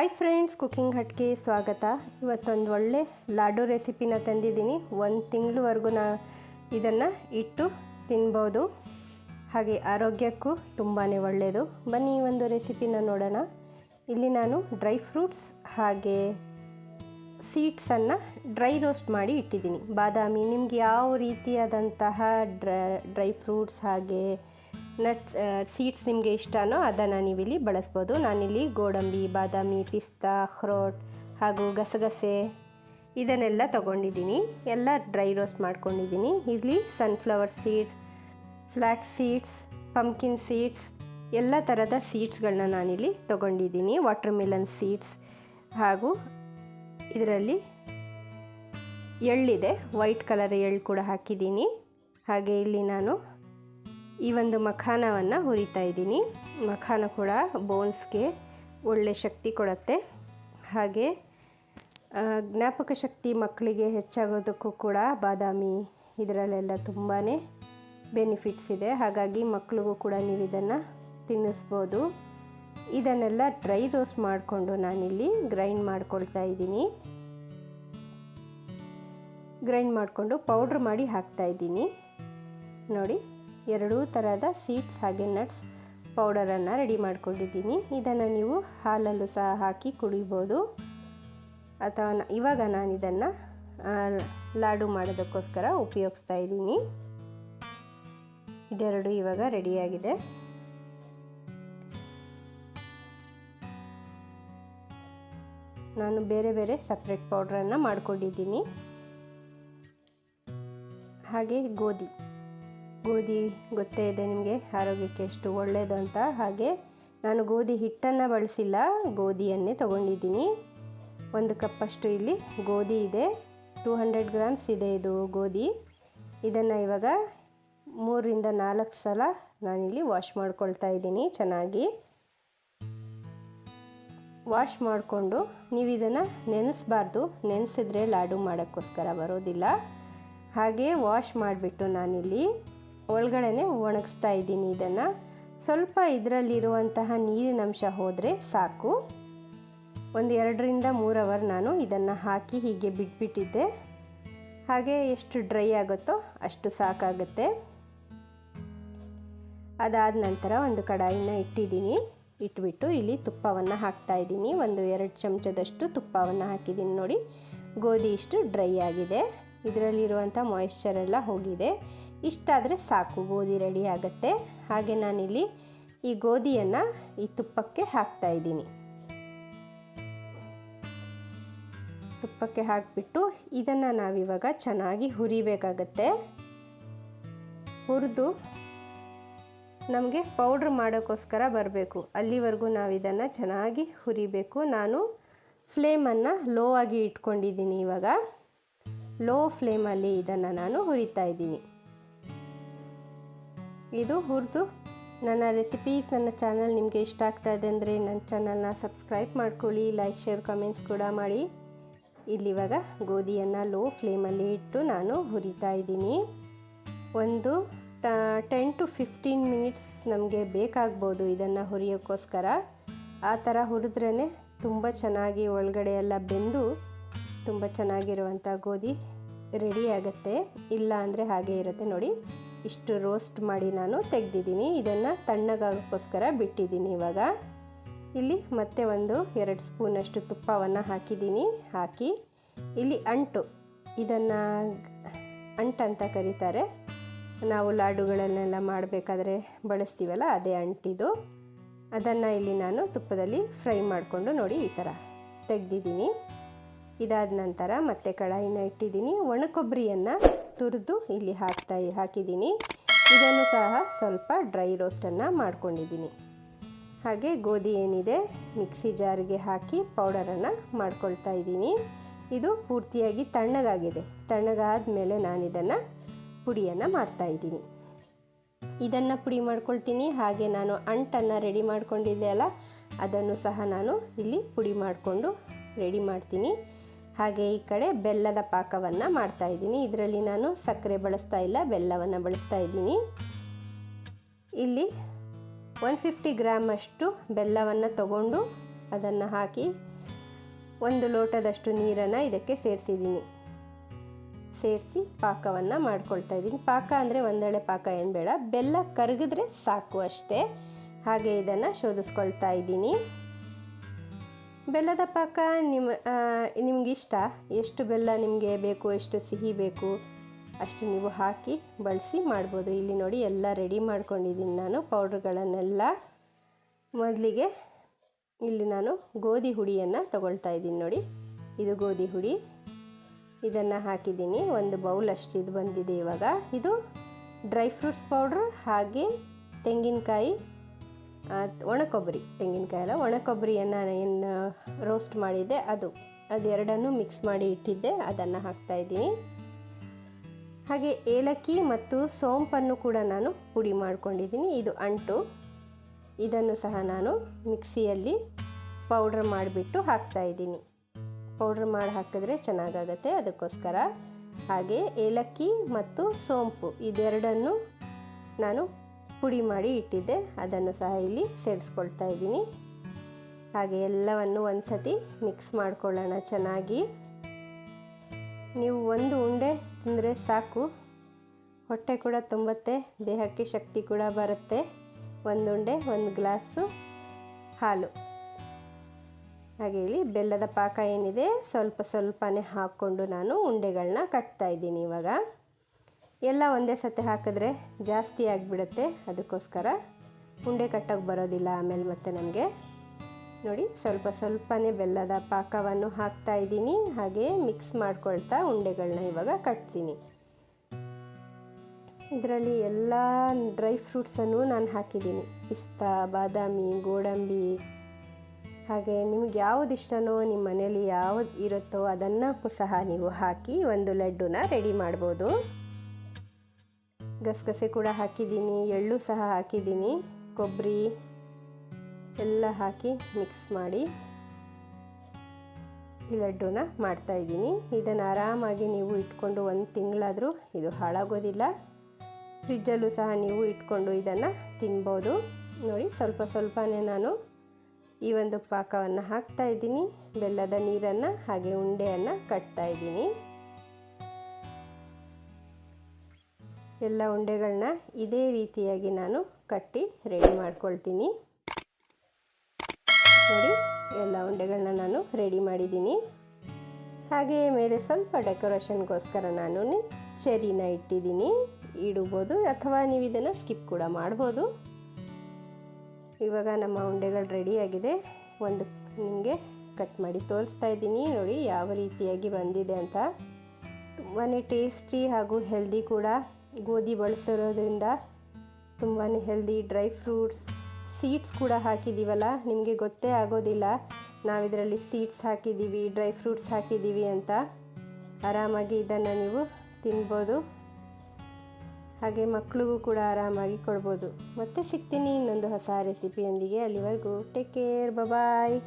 Hi friends cooking ಹಟ್ಗೆ ಸ್ವಾಗತ ಇವತ್ತೊಂದು ಒಳ್ಳೆ ಲಾಡು ರೆಸಿಪಿನ ತಂದಿದ್ದೀನಿ. ಒಂದು ತಿಂಗಳವರೆಗೂ ನಾ ಇದನ್ನು ಇಟ್ಟು ತಿನ್ಬೋದು. ಹಾಗೆ ಆರೋಗ್ಯಕ್ಕೂ ತುಂಬಾ ಒಳ್ಳೆಯದು ಬನ್ನಿ ಈ ಒಂದು ರೆಸಿಪಿನ ನೋಡೋಣ. ಇಲ್ಲಿ ನಾನು ಡ್ರೈ ಫ್ರೂಟ್ಸ್ ಹಾಗೆ ಸೀಡ್ಸನ್ನು ಡ್ರೈ ರೋಸ್ಟ್ ಮಾಡಿ ಇಟ್ಟಿದ್ದೀನಿ. ಬಾದಾಮಿ, ನಿಮ್ಗೆ ಯಾವ ರೀತಿಯಾದಂತಹ ಡ್ರ, ಡ್ರೈ ಫ್ರೂಟ್ಸ್ ಹಾಗೆ ನಟ್ ಸೀಡ್ಸ್ ನಿಮಗೆ ಇಷ್ಟನೋ ಅದನ್ನು ನೀವಿಲ್ಲಿ ಬಳಸ್ಬೋದು. ನಾನಿಲ್ಲಿ ಗೋಡಂಬಿ, ಬಾದಾಮಿ, ಪಿಸ್ತಾ, ಅಖ್ರೋಟ್ ಹಾಗೂ ಗಸಗಸೆ ಇದನ್ನೆಲ್ಲ ತಗೊಂಡಿದ್ದೀನಿ. ಎಲ್ಲ ಡ್ರೈ ರೋಸ್ಟ್ ಮಾಡ್ಕೊಂಡಿದ್ದೀನಿ. ಇಲ್ಲಿ sunflower seeds flax seeds pumpkin seeds ಎಲ್ಲ ಥರದ ಸೀಡ್ಸ್ಗಳನ್ನ ನಾನಿಲ್ಲಿ ತೊಗೊಂಡಿದ್ದೀನಿ. ವಾಟರ್ ಮಿಲನ್ ಸೀಡ್ಸ್ ಹಾಗೂ ಇದರಲ್ಲಿ ಎಳ್ಳಿದೆ. ವೈಟ್ ಕಲರ್ ಎಳ್ಳು ಕೂಡ ಹಾಕಿದ್ದೀನಿ. ಹಾಗೆ ಇಲ್ಲಿ ನಾನು ಈ ಒಂದು ಮಖಾನವನ್ನು ಹುರಿತಾ ಇದ್ದೀನಿ. ಮಖಾನ ಕೂಡ ಬೋನ್ಸ್ಗೆ ಒಳ್ಳೆ ಶಕ್ತಿ ಕೊಡುತ್ತೆ. ಹಾಗೆ ಜ್ಞಾಪಕ ಶಕ್ತಿ ಮಕ್ಕಳಿಗೆ ಹೆಚ್ಚಾಗೋದಕ್ಕೂ ಕೂಡ ಬಾದಾಮಿ ಇದರಲ್ಲೆಲ್ಲ ತುಂಬಾ ಬೆನಿಫಿಟ್ಸ್ ಇದೆ. ಹಾಗಾಗಿ ಮಕ್ಕಳಿಗೂ ಕೂಡ ನೀವು ಇದನ್ನು ತಿನ್ನಿಸ್ಬೋದು. ಇದನ್ನೆಲ್ಲ ಡ್ರೈ ರೋಸ್ಟ್ ಮಾಡಿಕೊಂಡು ನಾನಿಲ್ಲಿ ಗ್ರೈಂಡ್ ಮಾಡ್ಕೊಳ್ತಾ ಇದ್ದೀನಿ. ಗ್ರೈಂಡ್ ಮಾಡಿಕೊಂಡು ಪೌಡ್ರ್ ಮಾಡಿ ಹಾಕ್ತಾ ಇದ್ದೀನಿ. ನೋಡಿ. ಎರಡೂ ಥರದ ಸೀಡ್ಸ್ ಹಾಗೆ ನಟ್ಸ್ ಪೌಡರನ್ನು ರೆಡಿ ಮಾಡ್ಕೊಂಡಿದ್ದೀನಿ. ಇದನ್ನು ನೀವು ಹಾಲಲ್ಲೂ ಸಹ ಹಾಕಿ ಕುಡಿಬೋದು. ಅಥವಾ ಇವಾಗ ನಾನು ಇದನ್ನು ಲಾಡು ಮಾಡೋದಕ್ಕೋಸ್ಕರ ಉಪಯೋಗಿಸ್ತಾ ಇದ್ದೀನಿ. ಇದೆರಡು ಇವಾಗ ರೆಡಿಯಾಗಿದೆ. ನಾನು ಬೇರೆ ಬೇರೆ ಸಪ್ರೇಟ್ ಪೌಡ್ರನ್ನು ಮಾಡ್ಕೊಂಡಿದ್ದೀನಿ. ಹಾಗೆ ಗೋಧಿ. ಗೋಧಿ ಗೊತ್ತೇ ಇದೆ ನಿಮಗೆ? ಆರೋಗ್ಯಕ್ಕೆ ಎಷ್ಟು ಒಳ್ಳೆಯದು ಅಂತ. ಹಾಗೆ ನಾನು ಗೋಧಿ ಹಿಟ್ಟನ್ನು ಬಳಸಿಲ್ಲ, ಗೋಧಿಯನ್ನೇ ತೊಗೊಂಡಿದ್ದೀನಿ. ಒಂದು ಕಪ್ಪಷ್ಟು ಇಲ್ಲಿ ಗೋಧಿ ಇದೆ. ಟೂ ಹಂಡ್ರೆಡ್ ಗ್ರಾಮ್ಸ್ ಇದೆ ಇದು ಗೋಧಿ. ಇದನ್ನು ಇವಾಗ ಮೂರರಿಂದ ನಾಲ್ಕು ಸಲ ನಾನಿಲ್ಲಿ ವಾಶ್ ಮಾಡ್ಕೊಳ್ತಾ ಇದ್ದೀನಿ ಚೆನ್ನಾಗಿ. ವಾಶ್ ಮಾಡಿಕೊಂಡು ನೀವು ಇದನ್ನು ನೆನೆಸಬಾರ್ದು. ನೆನೆಸಿದ್ರೆ ಲಾಡು ಮಾಡೋಕ್ಕೋಸ್ಕರ ಬರೋದಿಲ್ಲ. ಹಾಗೆ ವಾಶ್ ಮಾಡಿಬಿಟ್ಟು ನಾನಿಲ್ಲಿ ಒಳಗಡೆ ಒಣಗಿಸ್ತಾ ಇದ್ದೀನಿ ಇದನ್ನು. ಸ್ವಲ್ಪ ಇದರಲ್ಲಿರುವಂತಹ ನೀರಿನಂಶ ಹೋದರೆ ಸಾಕು. ಒಂದು ಎರಡರಿಂದ ಮೂರು ಅವರ್ ನಾನು ಇದನ್ನು ಹಾಕಿ ಹೀಗೆ ಬಿಟ್ಬಿಟ್ಟಿದ್ದೆ. ಹಾಗೆ ಎಷ್ಟು ಡ್ರೈ ಆಗುತ್ತೋ ಅಷ್ಟು ಸಾಕಾಗುತ್ತೆ. ಅದಾದ ನಂತರ ಒಂದು ಕಡಾಯಿನ ಇಟ್ಟಿದ್ದೀನಿ. ಇಟ್ಬಿಟ್ಟು ಇಲ್ಲಿ ತುಪ್ಪವನ್ನು ಹಾಕ್ತಾ ಇದ್ದೀನಿ. ಒಂದು ಎರಡು ಚಮಚದಷ್ಟು ತುಪ್ಪವನ್ನು ಹಾಕಿದ್ದೀನಿ ನೋಡಿ. ಗೋಧಿ ಇಷ್ಟು ಡ್ರೈ ಆಗಿದೆ. ಇದರಲ್ಲಿರುವಂಥ ಮಾಯಿಶ್ಚರ್ ಎಲ್ಲ ಹೋಗಿದೆ. ಇಷ್ಟಾದರೆ ಸಾಕು, ಗೋಧಿ ರೆಡಿ ಆಗುತ್ತೆ. ಹಾಗೆ ನಾನಿಲ್ಲಿ ಈ ಗೋಧಿಯನ್ನು ಈ ತುಪ್ಪಕ್ಕೆ ಹಾಕ್ತಾ ಇದ್ದೀನಿ. ತುಪ್ಪಕ್ಕೆ ಹಾಕಿಬಿಟ್ಟು ಇದನ್ನು ನಾವಿವಾಗ ಚೆನ್ನಾಗಿ ಹುರಿಬೇಕಾಗತ್ತೆ. ಹುರಿದು ನಮಗೆ ಪೌಡ್ರ್ ಮಾಡೋಕ್ಕೋಸ್ಕರ ಬರಬೇಕು. ಅಲ್ಲಿವರೆಗೂ ನಾವು ಇದನ್ನು ಚೆನ್ನಾಗಿ ಹುರಿಬೇಕು. ನಾನು ಫ್ಲೇಮನ್ನು ಲೋ ಆಗಿ ಇಟ್ಕೊಂಡಿದ್ದೀನಿ ಇವಾಗ. ಲೋ ಫ್ಲೇಮಲ್ಲಿ ಇದನ್ನು ನಾನು ಹುರಿತಾ ಇದ್ದೀನಿ. ಇದು ಹುರಿದು ನನ್ನ ರೆಸಿಪೀಸ್ ನನ್ನ ಚಾನಲ್ ನಿಮಗೆ ಇಷ್ಟ ಆಗ್ತಾ ಇದೆ ಅಂದರೆ ನನ್ನ ಚಾನಲ್ನ ಸಬ್ಸ್ಕ್ರೈಬ್ ಮಾಡ್ಕೊಳ್ಳಿ ಲೈಕ್ ಶೇರ್ ಕಮೆಂಟ್ಸ್ ಕೂಡ ಮಾಡಿ. ಇಲ್ಲಿವಾಗ ಗೋಧಿಯನ್ನು ಲೋ ಫ್ಲೇಮಲ್ಲಿ ಇಟ್ಟು ನಾನು ಹುರಿತಾ ಇದ್ದೀನಿ. ಒಂದು ಟೆನ್ ಟು ಫಿಫ್ಟೀನ್ ಮಿನಿಟ್ಸ್ ನಮಗೆ ಬೇಕಾಗ್ಬೋದು ಇದನ್ನು ಹುರಿಯೋಕ್ಕೋಸ್ಕರ. ಆ ಥರ ಹುರಿದ್ರೇ ತುಂಬ ಚೆನ್ನಾಗಿ ಒಳಗಡೆ ಎಲ್ಲ ಬೆಂದು ತುಂಬ ಚೆನ್ನಾಗಿರುವಂಥ ಗೋಧಿ ರೆಡಿ ಆಗುತ್ತೆ. ಇಲ್ಲ ಅಂದರೆ ಹಾಗೆ ಇರುತ್ತೆ ನೋಡಿ. ಇಷ್ಟು ರೋಸ್ಟ್ ಮಾಡಿ ನಾನು ತೆಗೆದಿದ್ದೀನಿ. ಇದನ್ನು ತಣ್ಣಗಾಗೋಕ್ಕೋಸ್ಕರ ಬಿಟ್ಟಿದ್ದೀನಿ ಇವಾಗ. ಇಲ್ಲಿ ಮತ್ತೆ ಒಂದು ಎರಡು ಸ್ಪೂನಷ್ಟು ತುಪ್ಪವನ್ನು ಹಾಕಿದ್ದೀನಿ. ಹಾಕಿ ಇಲ್ಲಿ ಅಂಟು. ಇದನ್ನು ಅಂಟು ಅಂತ ಕರೀತಾರೆ. ನಾವು ಲಾಡುಗಳನ್ನೆಲ್ಲ ಮಾಡಬೇಕಾದ್ರೆ ಬಳಸ್ತೀವಲ್ಲ, ಅದೇ ಅಂಟಿದು. ಅದನ್ನು ಇಲ್ಲಿ ನಾನು ತುಪ್ಪದಲ್ಲಿ ಫ್ರೈ ಮಾಡಿಕೊಂಡು ನೋಡಿ ಈ ಥರ ತೆಗೆದಿದ್ದೀನಿ. ಇದಾದ ನಂತರ ಮತ್ತೆ ಕಳಾಯಿನ ಇಟ್ಟಿದ್ದೀನಿ. ಒಣಕೊಬ್ಬರಿಯನ್ನು ತುರಿದು ಇಲ್ಲಿ ಹಾಕ್ತಾ ಹಾಕಿದ್ದೀನಿ. ಇದನ್ನು ಸಹ ಸ್ವಲ್ಪ ಡ್ರೈ ರೋಸ್ಟನ್ನು ಮಾಡ್ಕೊಂಡಿದ್ದೀನಿ. ಹಾಗೆ ಗೋಧಿ ಏನಿದೆ, ಮಿಕ್ಸಿ ಜಾರಿಗೆ ಹಾಕಿ ಪೌಡರನ್ನು ಮಾಡ್ಕೊಳ್ತಾ ಇದ್ದೀನಿ. ಇದು ಪೂರ್ತಿಯಾಗಿ ತಣ್ಣಗಾಗಿದೆ. ತಣ್ಣಗಾದ ಮೇಲೆ ನಾನು ಇದನ್ನು ಪುಡಿಯನ್ನು ಮಾಡ್ತಾಯಿದ್ದೀನಿ ಇದನ್ನು ಪುಡಿ ಮಾಡ್ಕೊಳ್ತೀನಿ. ಹಾಗೆ ನಾನು ಅಂಟನ್ನು ರೆಡಿ ಮಾಡ್ಕೊಂಡಿದ್ದೆ ಅಲ್ಲ, ಅದನ್ನು ಸಹ ನಾನು ಇಲ್ಲಿ ಪುಡಿ ಮಾಡಿಕೊಂಡು ರೆಡಿ ಮಾಡ್ತೀನಿ. ಹಾಗೆ ಈ ಕಡೆ ಬೆಲ್ಲದ ಪಾಕವನ್ನು ಮಾಡ್ತಾ ಇದ್ದೀನಿ. ಇದರಲ್ಲಿ ನಾನು ಸಕ್ಕರೆ ಬಳಸ್ತಾ ಇಲ್ಲ, ಬೆಲ್ಲವನ್ನು ಬಳಸ್ತಾ ಇದ್ದೀನಿ. ಇಲ್ಲಿ ಒನ್ ಫಿಫ್ಟಿ ಗ್ರಾಮ್ ಅಷ್ಟು ಬೆಲ್ಲವನ್ನು ತಗೊಂಡು ಅದನ್ನು ಹಾಕಿ ಒಂದು ಲೋಟದಷ್ಟು ನೀರನ್ನು ಇದಕ್ಕೆ ಸೇರಿಸಿದ್ದೀನಿ. ಸೇರಿಸಿ ಪಾಕವನ್ನು ಮಾಡ್ಕೊಳ್ತಾ ಇದ್ದೀನಿ. ಪಾಕ ಅಂದರೆ ಒಂದೆಳೆ ಪಾಕ ಏನು ಬೇಡ, ಬೆಲ್ಲ ಕರಗಿದ್ರೆ ಸಾಕು ಅಷ್ಟೇ. ಹಾಗೆ ಇದನ್ನು ಶೋಧಿಸ್ಕೊಳ್ತಾ ಇದ್ದೀನಿ. ಬೆಲ್ಲದ ಪಾಕ ನಿಮ್ಮ ನಿಮಗಿಷ್ಟ. ಎಷ್ಟು ಬೆಲ್ಲ ನಿಮಗೆ ಬೇಕು, ಎಷ್ಟು ಸಿಹಿ ಬೇಕು, ಅಷ್ಟು ನೀವು ಹಾಕಿ ಬಳಸಿ ಮಾಡ್ಬೋದು. ಇಲ್ಲಿ ನೋಡಿ ಎಲ್ಲ ರೆಡಿ ಮಾಡ್ಕೊಂಡಿದ್ದೀನಿ ನಾನು ಪೌಡ್ರ್ಗಳನ್ನೆಲ್ಲ ಮೊದಲಿಗೆ ಇಲ್ಲಿ ನಾನು ಗೋಧಿ ಹುಡಿಯನ್ನು ತಗೊಳ್ತಾ ಇದ್ದೀನಿ ನೋಡಿ. ಇದು ಗೋಧಿ ಹುಡಿ. ಇದನ್ನು ಹಾಕಿದ್ದೀನಿ. ಒಂದು ಬೌಲ್ ಅಷ್ಟು ಇದು ಬಂದಿದೆ ಇವಾಗ. ಇದು ಡ್ರೈ ಫ್ರೂಟ್ಸ್ ಪೌಡ್ರ್ ಹಾಗೆ ತೆಂಗಿನಕಾಯಿ ಒಣ ಕೊಬ್ಬರಿ ತೆಂಗಿನಕಾಯಿ ಅಲ್ಲ ಒಣ ಕೊಬ್ಬರಿಯನ್ನು ಏನು ರೋಸ್ಟ್ ಮಾಡಿದ್ದೆ ಅದು. ಅದೆರಡನ್ನು ಮಿಕ್ಸ್ ಮಾಡಿ ಇಟ್ಟಿದ್ದೆ, ಅದನ್ನು ಹಾಕ್ತಾಯಿದ್ದೀನಿ ಹಾಗೆ ಏಲಕ್ಕಿ ಮತ್ತು ಸೋಂಪನ್ನು ಕೂಡ ನಾನು ಪುಡಿ ಮಾಡ್ಕೊಂಡಿದ್ದೀನಿ. ಇದು ಅಂಟು. ಇದನ್ನು ಸಹ ನಾನು ಮಿಕ್ಸಿಯಲ್ಲಿ ಪೌಡ್ರ್ ಮಾಡಿಬಿಟ್ಟು ಹಾಕ್ತಾಯಿದ್ದೀನಿ ಪೌಡ್ರ್ ಮಾಡಿ ಹಾಕಿದ್ರೆ ಚೆನ್ನಾಗಾಗತ್ತೆ ಅದಕ್ಕೋಸ್ಕರ. ಹಾಗೆ ಏಲಕ್ಕಿ ಮತ್ತು ಸೋಂಪು, ಇದೆರಡನ್ನು ನಾನು ಪುಡಿ ಮಾಡಿ ಇಟ್ಟಿದ್ದೆ. ಅದನ್ನು ಸಹ ಇಲ್ಲಿ ಸೇರಿಸ್ಕೊಳ್ತಾ ಇದ್ದೀನಿ. ಹಾಗೆ ಎಲ್ಲವನ್ನು ಒಂದು ಸತಿ ಮಿಕ್ಸ್ ಮಾಡ್ಕೊಳ್ಳೋಣ ಚೆನ್ನಾಗಿ. ನೀವು ಒಂದು ಉಂಡೆ ತಿಂದರೆ ಸಾಕು. ಹೊಟ್ಟೆ ಕೂಡ ತುಂಬುತ್ತೆ, ದೇಹಕ್ಕೆ ಶಕ್ತಿ ಕೂಡ ಬರುತ್ತೆ. ಒಂದು ಉಂಡೆ, ಒಂದು ಗ್ಲಾಸು ಹಾಲು. ಹಾಗೆ ಇಲ್ಲಿ ಬೆಲ್ಲದ ಪಾಕ ಏನಿದೆ, ಸ್ವಲ್ಪ ಸ್ವಲ್ಪನೇ ಹಾಕ್ಕೊಂಡು ನಾನು ಉಂಡೆಗಳನ್ನ ಕಟ್ತಾ ಇದ್ದೀನಿ ಇವಾಗ. ಎಲ್ಲ ಒಂದೇ ಸತಿ ಹಾಕಿದ್ರೆ ಜಾಸ್ತಿ ಆಗಿಬಿಡುತ್ತೆ. ಅದಕ್ಕೋಸ್ಕರ ಉಂಡೆ ಕಟ್ಟೋಕೆ ಬರೋದಿಲ್ಲ ಆಮೇಲೆ ಮತ್ತೆ ನಮಗೆ. ನೋಡಿ, ಸ್ವಲ್ಪ ಸ್ವಲ್ಪನೇ ಬೆಲ್ಲದ ಪಾಕವನ್ನು ಹಾಕ್ತಾ ಇದ್ದೀನಿ. ಹಾಗೆ ಮಿಕ್ಸ್ ಮಾಡ್ಕೊಳ್ತಾ ಉಂಡೆಗಳನ್ನ ಇವಾಗ ಕಟ್ತೀನಿ. ಇದರಲ್ಲಿ ಎಲ್ಲ ಡ್ರೈ ಫ್ರೂಟ್ಸನ್ನು ನಾನು ಹಾಕಿದ್ದೀನಿ. ಪಿಸ್ತಾ, ಬಾದಾಮಿ, ಗೋಡಂಬಿ. ಹಾಗೆ ನಿಮ್ಗೆ ಯಾವ್ದು ಇಷ್ಟನೋ ನಿಮ್ಮ ಮನೇಲಿ ಯಾವುದು ಇರುತ್ತೋ ಅದನ್ನು ಸಹ ನೀವು ಹಾಕಿ ಒಂದು ಲಡ್ಡುನ ರೆಡಿ ಮಾಡ್ಬೋದು. ಗಸಗಸೆ ಕೂಡ ಹಾಕಿದ್ದೀನಿ, ಎಳ್ಳು ಸಹ ಹಾಕಿದ್ದೀನಿ, ಕೊಬ್ಬರಿ ಎಲ್ಲ ಹಾಕಿ ಮಿಕ್ಸ್ ಮಾಡಿ ಈ ಲಡ್ಡೂನ ಮಾಡ್ತಾಯಿದ್ದೀನಿ ಇದನ್ನು ಆರಾಮಾಗಿ ನೀವು ಇಟ್ಕೊಂಡು ಒಂದು ತಿಂಗಳಾದರೂ ಇದು ಹಾಳಾಗೋದಿಲ್ಲ. ಫ್ರಿಜ್ಜಲ್ಲೂ ಸಹ ನೀವು ಇಟ್ಕೊಂಡು ಇದನ್ನು ತಿನ್ಬೋದು. ನೋಡಿ, ಸ್ವಲ್ಪ ಸ್ವಲ್ಪನೇ ನಾನು ಈ ಒಂದು ಪಾಕವನ್ನು ಹಾಕ್ತಾ ಇದ್ದೀನಿ. ಬೆಲ್ಲದ ನೀರನ್ನು ಹಾಗೆ ಉಂಡೆಯನ್ನು ಕಟ್ತಾ ಇದ್ದೀನಿ. ಎಲ್ಲ ಉಂಡೆಗಳನ್ನ ಇದೇ ರೀತಿಯಾಗಿ ನಾನು ಕಟ್ಟಿ ರೆಡಿ ಮಾಡ್ಕೊಳ್ತೀನಿ. ನೋಡಿ, ಎಲ್ಲ ಉಂಡೆಗಳನ್ನ ನಾನು ರೆಡಿ ಮಾಡಿದ್ದೀನಿ. ಹಾಗೆ ಮೇಲೆ ಸ್ವಲ್ಪ ಡೆಕೋರೇಷನ್ಗೋಸ್ಕರ ನಾನು ಚೆರಿನ ಇಟ್ಟಿದ್ದೀನಿ. ಇಡ್ಬೋದು ಅಥವಾ ನೀವು ಇದನ್ನು ಸ್ಕಿಪ್ ಕೂಡ ಮಾಡ್ಬೋದು. ಇವಾಗ ನಮ್ಮ ಉಂಡೆಗಳು ರೆಡಿಯಾಗಿದೆ ಒಂದು ನಿಮಗೆ ಕಟ್ ಮಾಡಿ ತೋರಿಸ್ತಾ ಇದ್ದೀನಿ. ನೋಡಿ, ಯಾವ ರೀತಿಯಾಗಿ ಬಂದಿದೆ ಅಂತ. ತುಂಬಾ ಟೇಸ್ಟಿ ಹಾಗೂ ಹೆಲ್ದಿ ಕೂಡ. ಗೋಧಿ ಬಳಸಿರೋದ್ರಿಂದ ತುಂಬಾ ಹೆಲ್ದಿ ಡ್ರೈ ಫ್ರೂಟ್ಸ್ ಸೀಡ್ಸ್ ಕೂಡ ಹಾಕಿದ್ದೀವಲ್ಲ ನಿಮಗೆ ಗೊತ್ತೇ ಆಗೋದಿಲ್ಲ. ನಾವಿದರಲ್ಲಿ ಸೀಡ್ಸ್ ಹಾಕಿದ್ದೀವಿ ಡ್ರೈ ಫ್ರೂಟ್ಸ್ ಹಾಕಿದ್ದೀವಿ ಅಂತ. ಆರಾಮಾಗಿ ಇದನ್ನು ನೀವು ತಿನ್ಬೋದು. ಹಾಗೆ ಮಕ್ಕಳಿಗೂ ಕೂಡ ಆರಾಮಾಗಿ ಕೊಡ್ಬೋದು. ಮತ್ತೆ ಸಿಗ್ತೀನಿ ಇನ್ನೊಂದು ಹೊಸ ರೆಸಿಪಿಯೊಂದಿಗೆ ಅಲ್ಲಿವರೆಗೂ ಟೇಕ್ ಕೇರ್ ಬಾಯ್